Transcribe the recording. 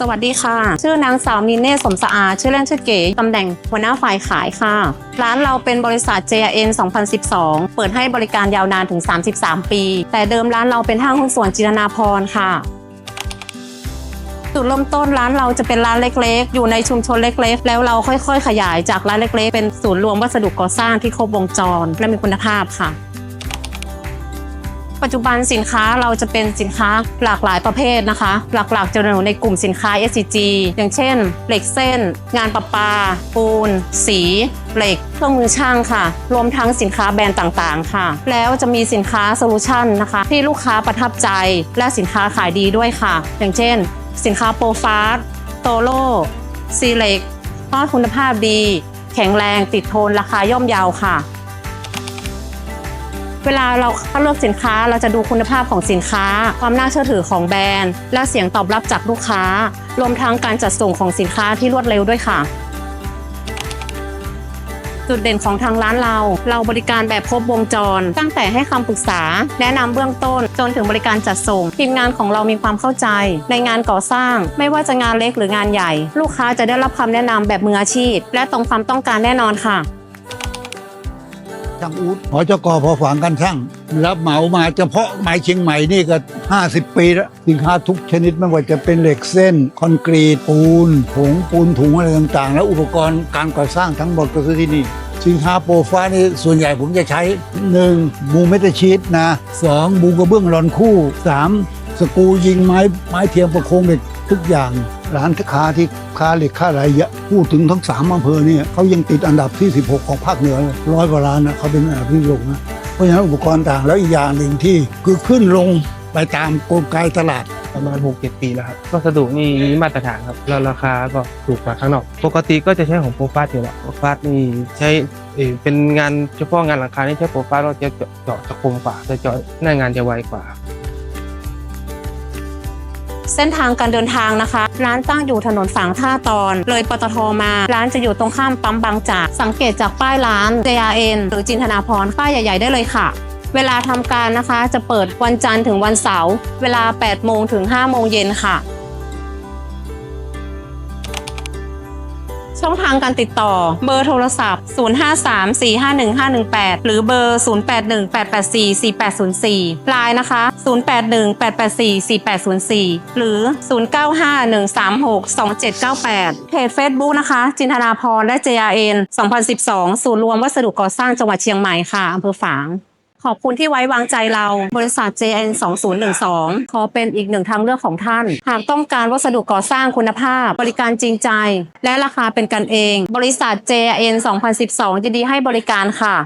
สวัสดีค่ะ ชื่อนางสาวมีเนตสมสะอาดชื่อเล่นชื่อเก๋ตำแหน่งหัวหน้าฝ่ายขายค่ะ ร้านเราเป็นบริษัท JRN 2012 เปิดให้บริการยาวนานถึง 33 ปี แต่เดิมร้านเราเป็นห้างหุ้นส่วนจินนาพรค่ะจุดเริ่มต้นร้านเราจะเป็นร้านเล็กๆ อยู่ในชุมชนเล็กๆ แล้วเราค่อยๆ ขยายจากร้านเล็กๆ เป็นศูนย์รวมวัสดุก่อสร้างที่ครบวงจร และมีคุณภาพค่ะ ปัจจุบันสินค้าเราจะเป็นสินค้าหลากหลายประเภทนะคะ หลักๆ จะอยู่ในกลุ่มสินค้า SCG อย่างเช่น เหล็กเส้น งานประปา ปูน สีเหล็กเครื่องมือช่างค่ะ รวมทั้งสินค้าแบรนด์ต่างๆ ค่ะ แล้วจะมีสินค้าโซลูชันนะคะ ที่ลูกค้าประทับใจและสินค้าขายดีด้วยค่ะ อย่างเช่น สินค้าโปรฟาสโตโลซีเล็กทอดคุณภาพดี แข็งแรงติดทนราคาย่อมเยาวค่ะ เวลาเราเข้าเลือกสินค้าเราจะดูคุณภาพของสินค้า ความน่าเชื่อถือของแบรนด์ และเสียงตอบรับจากลูกค้า รวมทั้งการจัดส่งของสินค้าที่รวดเร็วด้วยค่ะ จุดเด่นของทางร้านเรา เราบริการแบบครบวงจร ตั้งแต่ให้คำปรึกษา แนะนำเบื้องต้น จนถึงบริการจัดส่ง ทีมงานของเรามีความเข้าใจ ในงานก่อสร้าง ไม่ว่าจะงานเล็กหรืองานใหญ่ ลูกค้าจะได้รับคำแนะนำแบบมืออาชีพ และตรงความต้องการแน่นอนค่ะ ช่างอูดหอจกพอฝังกันช่าง รับเหมามาเฉพาะไม้เชียงใหม่นี่ก็ 50 ปีแล้วสินค้าทุกชนิดไม่ว่าจะเป็นเหล็กเส้น คอนกรีต ปูนผงปูนถุงอะไรต่างๆ แล้วอุปกรณ์การก่อสร้างทั้งหมดก็คือที่นี่สินค้าโปรฟ้านี่ส่วนใหญ่ผมจะใช้ 1. บูเมตาชีตนะ 2. บูกระเบื้องรอนคู่ 3. สกูยิงไม้ไม้เทียมประโคงเหล็ก ทุกอย่างร้านค้าที่ค้าเหล็กค้าอะไรเยอะพูดถึงทั้งสามอำเภอเนี่ยเขายังติดอันดับที่ 16 ของภาคเหนือร้อยกว่าร้านนะเขาเป็นอันดับที่ลงนะเพราะฉะนั้นอุปกรณ์ต่างแล้วอีกอย่างหนึ่งที่คือขึ้นลงไปตามกลไกตลาดประมาณ6 7ปีแล้วครับวัสดุนี่มาตรฐานครับแล้วราคาก็ถูกกว่าข้างนอก ปกติก็จะใช้ของโปรฟาสอยู่แล้วโปรฟาสนี่ใช้เป็นงานเฉพาะงานหลังคานี่ใช้โปรฟาสเราจะเจาะเจาะจะคมกว่าจะเจาะหน้างานจะไวกว่า เส้นทางการเดินทางนะคะ ร้านตั้งอยู่ถนนฝางท่าตอน เลยปตทมา ร้านจะอยู่ตรงข้ามปั๊มบางจาก สังเกตจากป้ายร้าน JRN หรือจินธนาพรป้ายใหญ่ ๆ ได้เลยค่ะ เวลาทำการนะคะจะเปิดวันจันทร์ถึงวันเสาร์ เวลา 8 โมงถึง 5 โมงเย็นค่ะ ช่องทางการติดต่อ เบอร์โทรศัพท์ 0534515518 หรือเบอร์ 0818844804ไลน์นะคะ 0818844804 หรือ 0951362798 เพจ Facebook นะคะ จินธนาพรและ JRN 2012 ศูนย์รวมวัสดุก่อสร้างจังหวัดเชียงใหม่ค่ะอำเภอฝาง ขอบคุณที่ไว้วางใจเรา บริษัท JN 2012 ขอเป็นอีกหนึ่งทางเลือกของท่าน หากต้องการวัสดุก่อสร้างคุณภาพ บริการจริงใจ และราคาเป็นกันเอง บริษัท JN 2012ยินดีให้บริการค่ะ